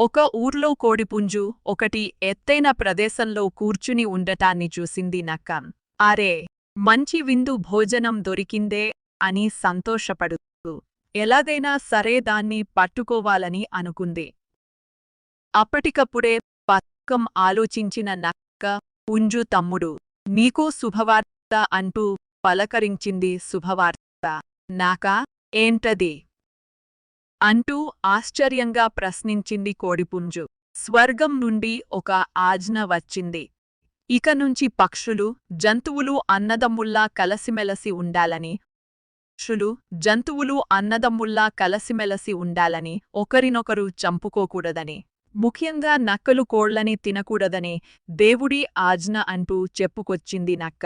ఒక ఊర్లో కోడిపుంజు ఒకటి ఎత్తైన ప్రదేశంలో కూర్చుని ఉండటాన్ని చూసింది నక్క. అరే మంచి విందు భోజనం దొరికిందే అని సంతోషపడుతూ ఎలాగైనా సరే దాన్ని పట్టుకోవాలని అనుకుంది. అప్పటికప్పుడే పథకం ఆలోచించిన నక్క పుంజు తమ్ముడు నీకో శుభవార్త అంటూ పలకరించింది శుభవార్త. నాకా? ఏంటది? అంటూ ఆశ్చర్యంగా ప్రశ్నించింది కోడిపుంజు. స్వర్గం నుండి ఒక ఆజ్ఞ వచ్చింది. ఇక నుంచి పక్షులు జంతువులు అన్నదమ్ముల్లా కలసిమెలసి ఉండాలని పక్షులు జంతువులు అన్నదమ్ముల్లా కలసిమెలసి ఉండాలని ఒకరినొకరు చంపుకోకూడదని ముఖ్యంగా నక్కలు కోళ్ళని తినకూడదని దేవుడి ఆజ్ఞ అంటూ చెప్పుకొచ్చింది నక్క.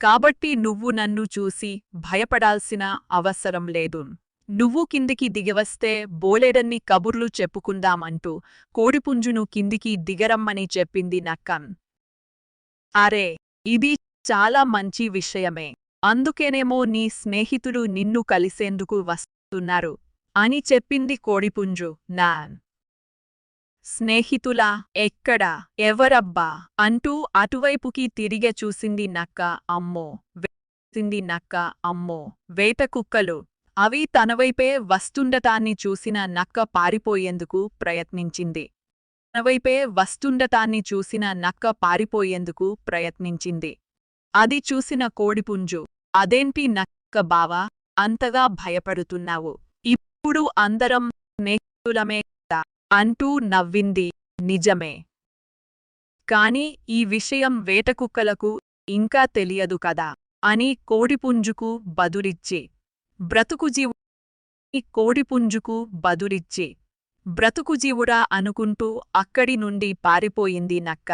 కాబట్టి నువ్వు నన్ను చూసి భయపడాల్సిన అవసరం లేదు. నువ్వు కిందికి దిగివస్తే బోలేడన్ని కబుర్లు చెప్పుకుందామంటూ కోడిపుంజును కిందికి దిగరమ్మని చెప్పింది నక్కన్. అరే ఇది చాలా మంచి విషయమే. అందుకేనేమో నీ స్నేహితులు నిన్ను కలిసేందుకు వస్తున్నారు అని చెప్పింది కోడిపుంజు నాన్. స్నేహితులా ఎక్కడా ఎవరబ్బా అంటూ అటువైపుకి తిరిగే చూసింది నక్క అమ్మో వేసింది నక్క అమ్మో వేట కుక్కలు అవి తనవైపే వస్తుండటాన్ని చూసిన నక్క పారిపోయేందుకు ప్రయత్నించింది. తనవైపే వస్తుండటాన్ని చూసిన నక్క పారిపోయేందుకు ప్రయత్నించింది. అది చూసిన కోడిపుంజు అదేంటి నక్క బావా అంతగా భయపడుతున్నావు? ఇప్పుడు అందరం స్నేహితులమే కదా అంటూ నవ్వింది. నిజమే. కాని ఈ విషయం వేటకుక్కలకు ఇంకా తెలియదు కదా అని కోడిపుంజుకు బదులిచ్చి బ్రతుకుజీవు ఈ కోడిపుంజుకు బదులిచ్చి. బ్రతుకుజీవుడా అనుకుంటూ అక్కడి నుండి పారిపోయింది నక్క.